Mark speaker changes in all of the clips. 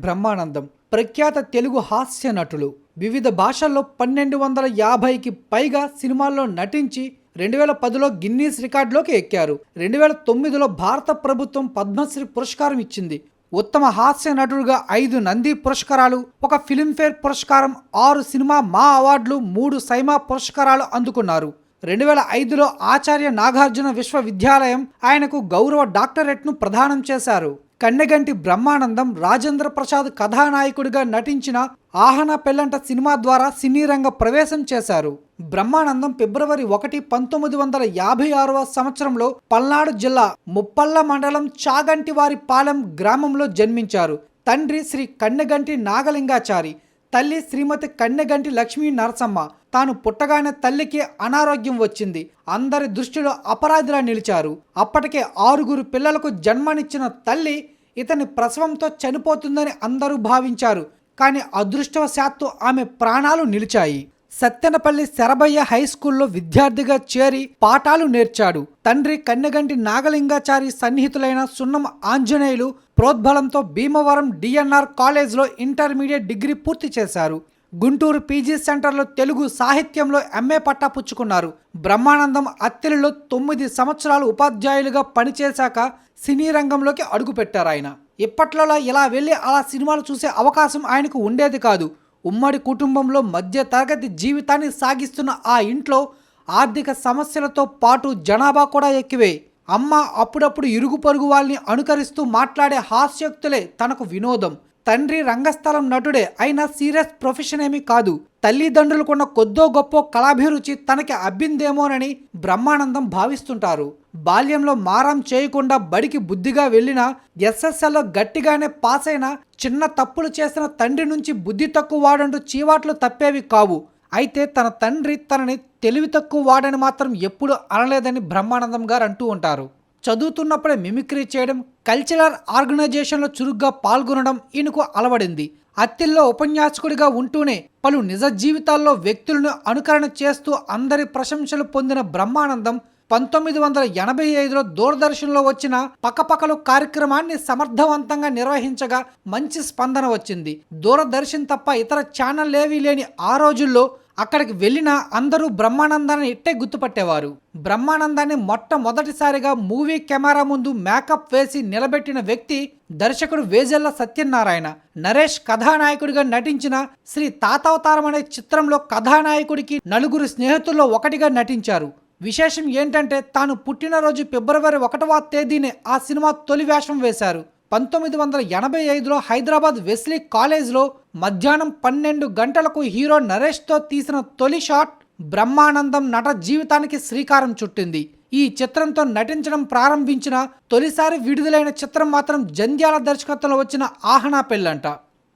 Speaker 1: బ్రహ్మానందం ప్రఖ్యాత తెలుగు హాస్య నటులు. వివిధ భాషల్లో పన్నెండు వందల యాభైకి పైగా సినిమాల్లో నటించి రెండు వేల పదిలో గిన్నీస్ రికార్డులోకి ఎక్కారు. రెండు వేల తొమ్మిదిలో భారత ప్రభుత్వం పద్మశ్రీ పురస్కారం ఇచ్చింది. ఉత్తమ హాస్య నటుడుగా ఐదు నంది పురస్కారాలు ఒక ఫిల్మ్ఫేర్ పురస్కారం ఆరు సినిమా మా అవార్డులు మూడు సైమా పురస్కారాలు అందుకున్నారు. రెండు వేల ఐదులో ఆచార్య నాగార్జున విశ్వవిద్యాలయం ఆయనకు గౌరవ డాక్టరేట్ను ప్రదానం చేశారు. కన్నెగంటి బ్రహ్మానందం రాజేంద్ర ప్రసాద్ కథానాయకుడిగా నటించిన ఆహన పెల్లంట సినిమా ద్వారా సినీ రంగ ప్రవేశం చేశారు. బ్రహ్మానందం ఫిబ్రవరి ఒకటి పంతొమ్మిది వందల యాభై ఆరవ సంవత్సరంలో పల్నాడు జిల్లా ముప్పల్ల మండలం చాగంటివారి పాలెం గ్రామంలో జన్మించారు. తండ్రి శ్రీ కన్నెగంటి నాగలింగాచారి. తల్లి శ్రీమతి కన్నెగంటి లక్ష్మీ నరసమ్మ. తాను పుట్టగానే తల్లికి అనారోగ్యం వచ్చింది. అందరి దృష్టిలో అపరాధిలా నిలిచారు. అప్పటికే ఆరుగురు పిల్లలకు జన్మనిచ్చిన తల్లి ఇతని ప్రసవంతో చనిపోతుందని అందరూ భావించారు. కానీ అదృష్టవశాత్తు ఆమె ప్రాణాలు నిలిచాయి. సత్తెనపల్లి శరభయ్య హై స్కూల్లో విద్యార్థిగా చేరి పాఠాలు నేర్చాడు. తండ్రి కన్నెగంటి నాగలింగాచారి సన్నిహితులైన సున్నం ఆంజనేయులు ప్రోద్బలంతో భీమవరం డిఎన్ఆర్ కాలేజ్లో ఇంటర్మీడియట్ డిగ్రీ పూర్తి చేశారు. గుంటూరు పీజీ సెంటర్లో తెలుగు సాహిత్యంలో ఎంఏ పట్టా పుచ్చుకున్నారు. బ్రహ్మానందం అత్తిలిలో తొమ్మిది సంవత్సరాలు ఉపాధ్యాయులుగా పనిచేశాక సినీ రంగంలోకి అడుగుపెట్టారు ఆయన ఇప్పట్లోలా ఇలా వెళ్ళి అలా సినిమాలు చూసే అవకాశం ఆయనకు ఉండేది కాదు. ఉమ్మడి కుటుంబంలో మధ్య తరగతి జీవితాన్ని సాగిస్తున్న ఆ ఇంట్లో ఆర్థిక సమస్యలతో పాటు జనాభా కూడా ఎక్కువే. అమ్మ అప్పుడప్పుడు ఇరుగు పొరుగు వాళ్ళని అనుకరిస్తూ మాట్లాడే హాస్యోక్తులే తనకు వినోదం. తండ్రి రంగస్థలం నటుడే అయినా సీరియస్ ప్రొఫెషన్ ఏమీ కాదు. తల్లిదండ్రులకున్న కొద్దో గొప్ప కళాభిరుచి తనకి అబ్బిందేమోనని బ్రహ్మానందం భావిస్తుంటారు. బాల్యంలో మారం చేయకుండా బడికి బుద్ధిగా వెళ్ళిన ఎస్ఎస్ఎల్లో గట్టిగానే పాస్ అయిన చిన్న తప్పులు చేసిన తండ్రి నుంచి బుద్ధి తక్కువ వాడంటూ చీవాట్లు తప్పేవి కావు. అయితే తన తండ్రి తనని తెలివి తక్కువ వాడని మాత్రం ఎప్పుడూ అనలేదని బ్రహ్మానందం గారు అంటూ ఉంటారు. చదువుతున్నప్పుడే మిమిక్రీ చేయడం కల్చరల్ ఆర్గనైజేషన్లో చురుగ్గా పాల్గొనడం ఈయనకు అలవడింది. అత్తిల్లో ఉపన్యాసకుడిగా ఉంటూనే పలు నిజ జీవితాల్లో వ్యక్తులను అనుకరణ చేస్తూ అందరి ప్రశంసలు పొందిన బ్రహ్మానందం పంతొమ్మిది వందల ఎనభై ఐదులో దూరదర్శన్లో వచ్చిన పక్కపక్కలు కార్యక్రమాన్ని సమర్థవంతంగా నిర్వహించగా మంచి స్పందన వచ్చింది. దూరదర్శన్ తప్ప ఇతర ఛానల్ ఏవీ లేని ఆ రోజుల్లో అక్కడికి వెళ్ళిన అందరూ బ్రహ్మానందాన్ని ఇట్టే గుర్తుపట్టేవారు. బ్రహ్మానందాన్ని మొట్టమొదటిసారిగా మూవీ కెమెరా ముందు మేకప్ వేసి నిలబెట్టిన వ్యక్తి దర్శకుడు వేజెల్ల సత్యనారాయణ. నరేష్ కథానాయకుడిగా నటించిన శ్రీ తాతావతారం అనే చిత్రంలో కథానాయకుడికి నలుగురు స్నేహితుల్లో ఒకటిగా నటించారు. విశేషం ఏంటంటే తాను పుట్టినరోజు ఫిబ్రవరి ఒకటవ తేదీనే ఆ సినిమా తొలి వేషం వేశారు. పంతొమ్మిది వందల ఎనభై ఐదులో హైదరాబాద్ వెస్లీ కాలేజ్లో మధ్యాహ్నం పన్నెండు గంటలకు హీరో నరేష్తో తీసిన తొలి షాట్ బ్రహ్మానందం నట జీవితానికి శ్రీకారం చుట్టింది. ఈ చిత్రంతో నటించడం ప్రారంభించిన తొలిసారి విడుదలైన చిత్రం మాత్రం జంధ్యాల దర్శకత్వంలో వచ్చిన ఆహనా పెళ్ళంట.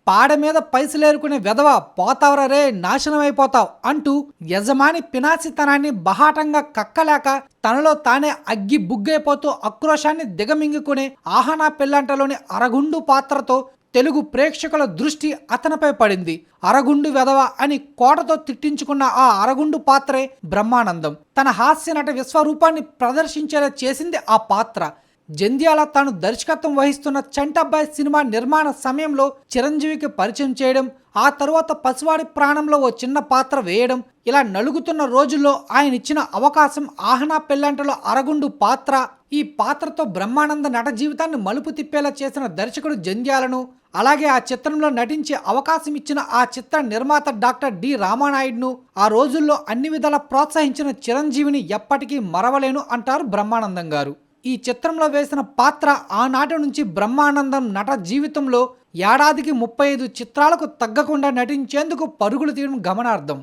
Speaker 1: పాడ మీద పైసలేరుకునే వెధవ పోతావరా నాశనం అయిపోతావు అంటూ యజమాని పినాసితనాన్ని బహాటంగా కక్కలేక తనలో తానే అగ్గి బుగ్గైపోతూ ఆక్రోశాన్ని దిగమింగుకునే ఆహనా పెళ్ళంటలోని అరగుండు పాత్రతో తెలుగు ప్రేక్షకుల దృష్టి అతనిపై పడింది. అరగుండు వెధవ అని కోటతో తిట్టించుకున్న ఆ అరగుండు పాత్రే బ్రహ్మానందం. తన హాస్య నట విశ్వరూపాన్ని ప్రదర్శించేలా చేసింది ఆ పాత్ర. జంధ్యాల తాను దర్శకత్వం వహిస్తున్న చంటబ్బాయ్ సినిమా నిర్మాణ సమయంలో చిరంజీవికి పరిచయం చేయడం ఆ తరువాత పసివాడి ప్రాణంలో ఓ చిన్న పాత్ర వేయడం ఇలా నలుగుతున్న రోజుల్లో ఆయన ఇచ్చిన అవకాశం ఆహనా పెళ్ళంటలో అరగుండు పాత్ర ఈ పాత్రతో బ్రహ్మానంద నట జీవితాన్ని మలుపు తిప్పేలా చేసిన దర్శకుడు జంధ్యాలను అలాగే ఆ చిత్రంలో నటించే అవకాశం ఇచ్చిన ఆ చిత్ర నిర్మాత డాక్టర్ డి రామానాయుడును ఆ రోజుల్లో అన్ని విధాల ప్రోత్సహించిన చిరంజీవిని ఎప్పటికీ మరవలేను అంటారు బ్రహ్మానందం గారు. ఈ చిత్రంలో వేసిన పాత్ర ఆనాటి నుంచి బ్రహ్మానందం నట జీవితంలో ఏడాదికి ముప్పై ఐదు చిత్రాలకు తగ్గకుండా నటించేందుకు పరుగులు తీయడం గమనార్థం